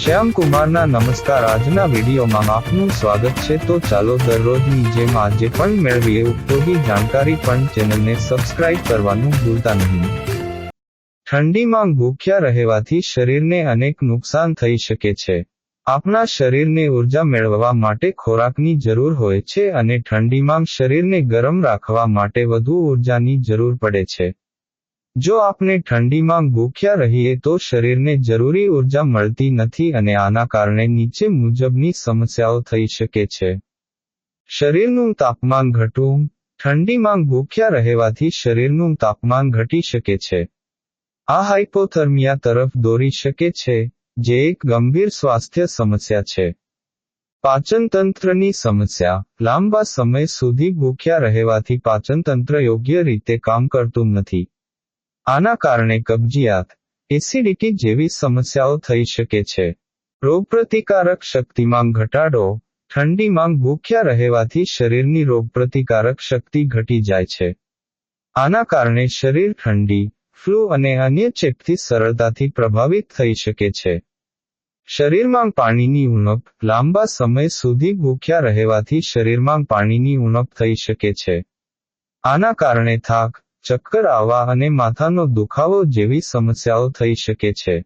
શ્યામ કુમારના નમસ્કાર. આજના વિડીયોમાં આપનું સ્વાગત છે. તો ચાલો દરરોજની જેમ આજે પણ મેળવીએ. ઉપયોગી જાણકારી પણ ચેનલને સબસ્ક્રાઇબ કરવાનું ભૂલતા નહીં. ઠંડીમાં ભૂખ્યા રહેવાથી શરીરને અનેક નુકસાન થઈ શકે છે. આપણા શરીરને ઊર્જા મેળવવા માટે ખોરાકની જરૂર હોય છે અને ઠંડીમાં શરીરને ગરમ રાખવા માટે વધુ ઉર્જાની જરૂર પડે છે. જો આપણે ઠંડીમાં ભૂખ્યા રહીએ તો શરીરને જરૂરી ઊર્જા મળતી નથી અને આના કારણે નીચે મુજબની સમસ્યાઓ થઈ શકે છે. શરીરનું તાપમાન ઘટવું, ઠંડીમાં ભૂખ્યા રહેવાથી શરીરનું તાપમાન ઘટી શકે છે. આ હાઇપોથર્મિયા તરફ દોરી શકે છે, જે એક ગંભીર સ્વાસ્થ્ય સમસ્યા છે. પાચનતંત્રની સમસ્યા, લાંબા સમય સુધી ભૂખ્યા રહેવાથી પાચનતંત્ર યોગ્ય રીતે કામ કરતું નથી. આના કારણે કબજિયાત, એસિડિટી જેવી સમસ્યાઓ થઈ શકે છે. રોગપ્રતિકારક શક્તિમાં ઘટાડો, ઠંડીમાં ભૂખ્યા રહેવાથી શરીરની રોગપ્રતિકારક શક્તિ ઘટી જાય છે. આના કારણે શરીર ઠંડી, ફ્લૂ અને અન્ય ચેપથી સરળતાથી પ્રભાવિત થઈ શકે છે. શરીરમાં પાણીની ઉણપ, લાંબા સમય સુધી ભૂખ્યા રહેવાથી શરીરમાં પાણીની ઉણપ થઈ શકે છે. આના કારણે થાક ચક્કર આવવા અને માથાનો દુખાવો જેવી સમસ્યાઓ થઈ શકે છે.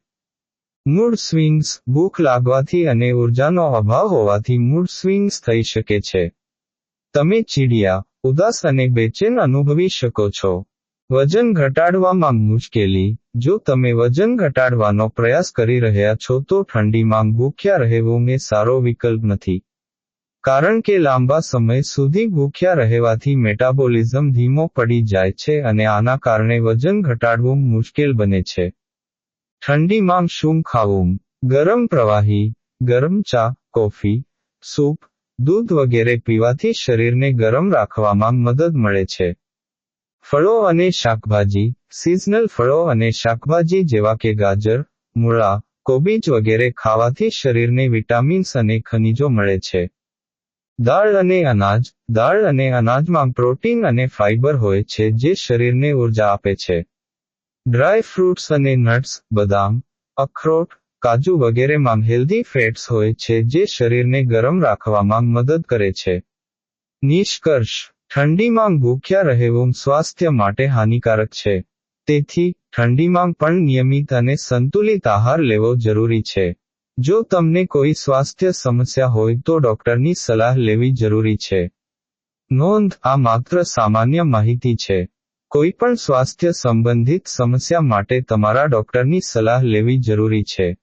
મૂડ સ્વિંગ્સ ભૂખ લાગવાથી અને ઉર્જાનો અભાવ હોવાથી મૂડ સ્વિંગ્સ થઈ શકે છે. તમે ચીડિયા, ઉદાસ અને બેચેન અનુભવી શકો છો. વજન ઘટાડવામાં મુશ્કેલી, જો તમે વજન ઘટાડવાનો પ્રયાસ કરી રહ્યા છો તો ઠંડીમાં ભૂખ્યા રહેવું એ સારો વિકલ્પ નથી. કારણ કે લાંબા સમય સુધી ભૂખ્યા રહેવાથી મેટાબોલિઝમ ધીમો પડી જાય છે અને આના કારણે વજન ઘટાડવું મુશ્કેલ બને છે. ઠંડીમાં શું ખાવું? ગરમ પ્રવાહી, ગરમ ચા, કોફી, સૂપ, દૂધ વગેરે પીવાથી શરીરને ગરમ રાખવામાં મદદ મળે છે. ફળો અને શાકભાજી સિઝનલ ફળો અને શાકભાજી જેવા કે ગાજર, મૂળા, કોબીજ વગેરે ખાવાથી શરીરને વિટામિન્સ અને ખનિજો મળે છે. દાળ અને અનાજ. દાળ અને અનાજમાં પ્રોટીન અને ફાઇબર હોય છે જે શરીરને ઊર્જા આપે છે. ડ્રાય ફ્રૂટ્સ અને નટ્સ, બદામ, અખરોટ, કાજુ વગેરેમાં હેલ્ધી ફેટ્સ હોય છે જે શરીરને ગરમ રાખવામાં મદદ કરે છે. નિષ્કર્ષ. ઠંડીમાં ભૂખ્યા રહેવું સ્વાસ્થ્ય માટે હાનિકારક છે. તેથી, ઠંડીમાં પણ નિયમિત અને સંતુલિત આહાર લેવો જરૂરી છે. જો તમને કોઈ સ્વાસ્થ્ય સમસ્યા હોય તો ડોક્ટરની સલાહ લેવી જરૂરી છે. નોંધ, આ માત્ર સામાન્ય માહિતી છે. કોઈ પણ સ્વાસ્થ્ય સંબંધિત સમસ્યા માટે તમારા ડોક્ટરની સલાહ લેવી જરૂરી છે.